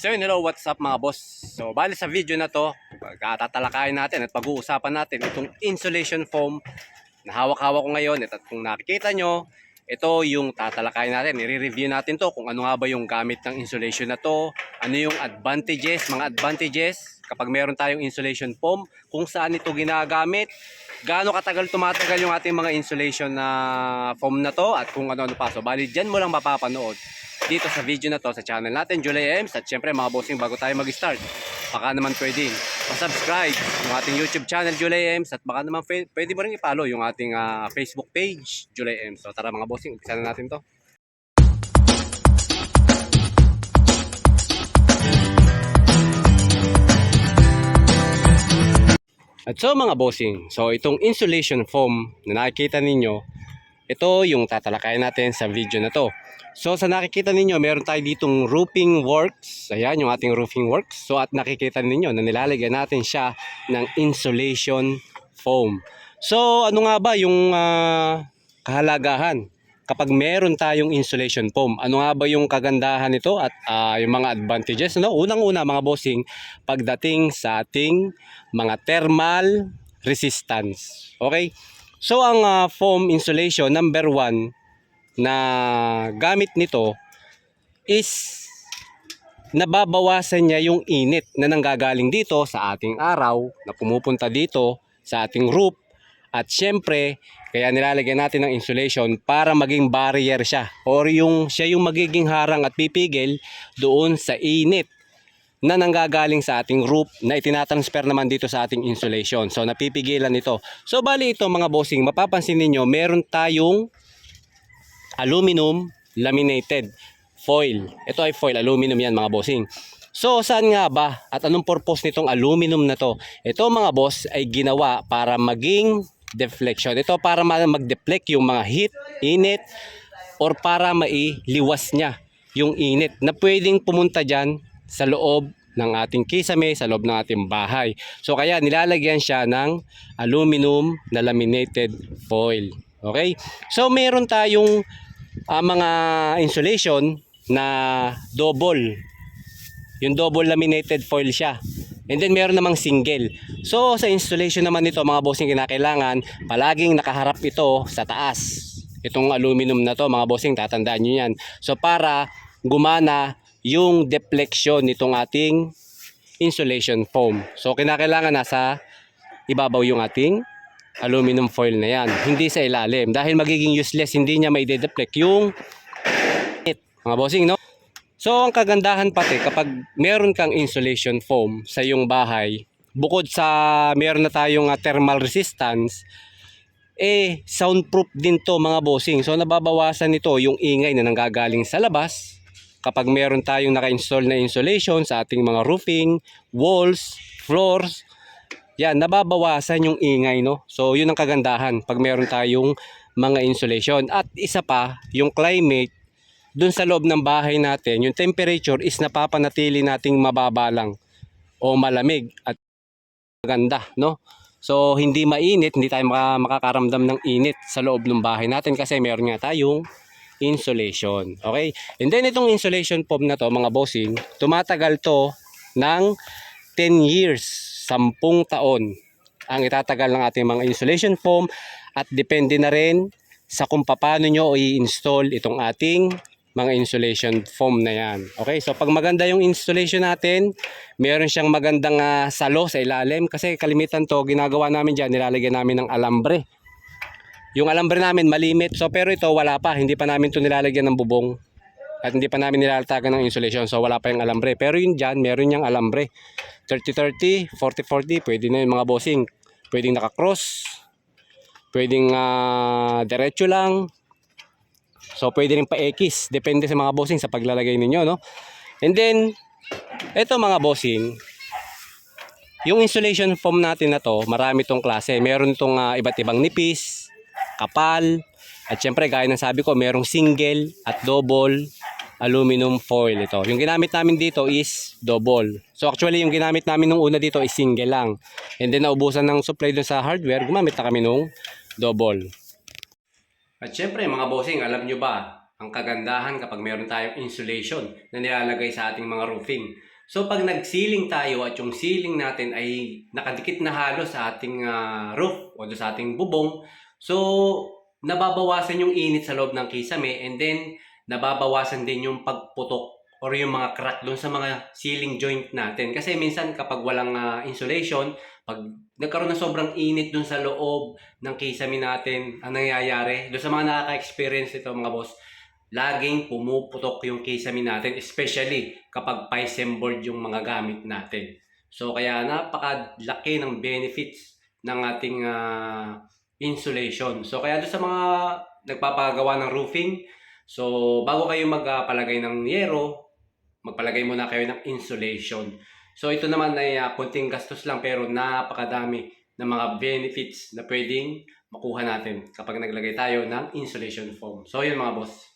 So yun, hello, what's up mga boss? So bali sa video na to, pagkatatalakayin natin at pag-uusapan natin itong insulation foam na hawak-hawak ko ngayon. At kung nakikita nyo, ito yung tatalakayin natin. I-review natin to kung ano nga ba yung gamit ng insulation na to, ano yung advantages, mga advantages kapag meron tayong insulation foam, kung saan ito ginagamit, gaano katagal tumatagal yung ating mga insulation na foam na to at kung ano-ano pa. So bali dyan mo lang mapapanood dito sa video na to sa channel natin, Julie Ems. At syempre mga bossing bago tayo mag-start, baka naman pwede pa-subscribe yung ating YouTube channel, Julie Ems. At baka naman pwede, mo rin i-follow yung ating ah, Facebook page, Julie Ems. So tara mga bossing, umpisa na natin to. At so mga bossing, so itong insulation foam na nakikita ninyo, ito yung tatalakayin natin sa video na to. So sa nakikita ninyo, meron tayo ditong roofing works. Ayan yung ating roofing works. So at nakikita ninyo na nilalagyan natin siya ng insulation foam. So ano nga ba yung ah, kahalagahan kapag meron tayong insulation foam? Ano nga ba yung kagandahan nito at ah, yung mga advantages? No? Unang-una mga bossing, pagdating sa ating mga thermal resistance. Okay? So ang ah, foam insulation number one na gamit nito is nababawasan niya yung init na nanggagaling dito sa ating araw na pumupunta dito sa ating roof. At syempre kaya nilalagyan natin ng insulation para maging barrier siya or yung siya yung magiging harang at pipigil doon sa init na nanggagaling sa ating roof na itinatransfer naman dito sa ating insulation. So napipigilan ito. So bali ito mga bossing, mapapansin ninyo meron tayong aluminum laminated foil. Ito ay foil, aluminum yan mga bossing. So saan nga ba at anong purpose nitong aluminum na to? Ito mga boss ay ginawa para maging deflection. Ito para ma- mag-deflect yung mga heat, init, or para mailiwas niya yung init na pwedeng pumunta dyan sa loob ng ating kisame, sa loob ng ating bahay. So kaya nilalagyan siya ng aluminum na laminated foil. Okay? So meron tayong ah, mga insulation na double. Yung double laminated foil siya. And then meron namang single. So sa installation naman nito mga bossing kinakailangan, palaging nakaharap ito sa taas. Itong aluminum na to mga bossing, tatandaan nyo yan. So para gumana yung deflection nitong ating insulation foam. So kinakailangan nasa ibabaw yung ating aluminum foil na yan. Hindi sa ilalim. Dahil magiging useless, hindi niya may deflect yung it. Mga bossing, no? So, ang kagandahan pati kapag meron kang insulation foam sa iyong bahay, bukod sa meron na tayong ah, thermal resistance, eh, soundproof din to mga bossing. So, nababawasan nito yung ingay na nanggagaling sa labas kapag meron tayong naka-install na insulation sa ating mga roofing, walls, floors, yan, nababawasan yung ingay, no? So, yun ang kagandahan pag meron tayong mga insulation. At isa pa, yung climate, dun sa loob ng bahay natin, yung temperature is napapanatili nating mababa lang o malamig at maganda, no? So, hindi mainit, hindi tayo maka- makakaramdam ng init sa loob ng bahay natin kasi meron nga tayong insulation. Okay? And then itong insulation foam na to, mga bossing, tumatagal to ng 10 years, 10 taon ang itatagal ng ating mga insulation foam at depende na rin sa kung paano nyo i-install itong ating mga insulation foam na yan. Okay, so pag maganda yung installation natin, meron siyang magandang ah, salo sa ilalim kasi kalimitan to, ginagawa namin dyan, nilalagyan namin ng alambre. Yung alambre namin malimit, so pero ito wala pa, hindi pa namin to nilalagyan ng bubong at hindi pa namin nilalatagan ng insulation, so wala pa yung alambre. Pero yun dyan, meron yung alambre. 30-30, 40-40, pwede na yung mga bossing. Pwedeng nakakross, pwedeng ah, diretso lang, So pwede rin pa-X, depende sa mga bossing sa paglalagay ninyo, no? And then eto mga bossing, yung insulation foam natin na to, marami tong klase. Meron itong ah, iba't ibang nipis, kapal, at syempre gaya ng sabi ko, merong single at double aluminum foil ito. Yung ginamit namin dito is double. So actually yung ginamit namin nung una dito is single lang. And then naubusan ng supply dun sa hardware, gumamit na kami nung double. At syempre mga bossing, alam nyo ba ang kagandahan kapag meron tayong insulation na nilalagay sa ating mga roofing? So pag nag-ceiling tayo at yung ceiling natin ay nakadikit na halos sa ating ah, roof o sa ating bubong, so nababawasan yung init sa loob ng kisame and then nababawasan din yung pagputok or yung mga crack doon sa mga ceiling joint natin. Kasi minsan kapag walang ah, insulation, pag nagkaroon ng sobrang init doon sa loob ng kisame natin, ang nangyayari, doon sa mga nakaka-experience ito mga boss, laging pumuputok yung kisame natin, especially kapag PISM board yung mga gamit natin. So kaya napakalaki ng benefits ng ating ah, insulation. So kaya doon sa mga nagpapagawa ng roofing, so bago kayo magpalagay ng yero, magpalagay muna kayo ng insulation. So ito naman ay ah, konting gastos lang pero napakadami ng mga benefits na pwedeng makuha natin kapag naglagay tayo ng insulation foam. So yun mga boss.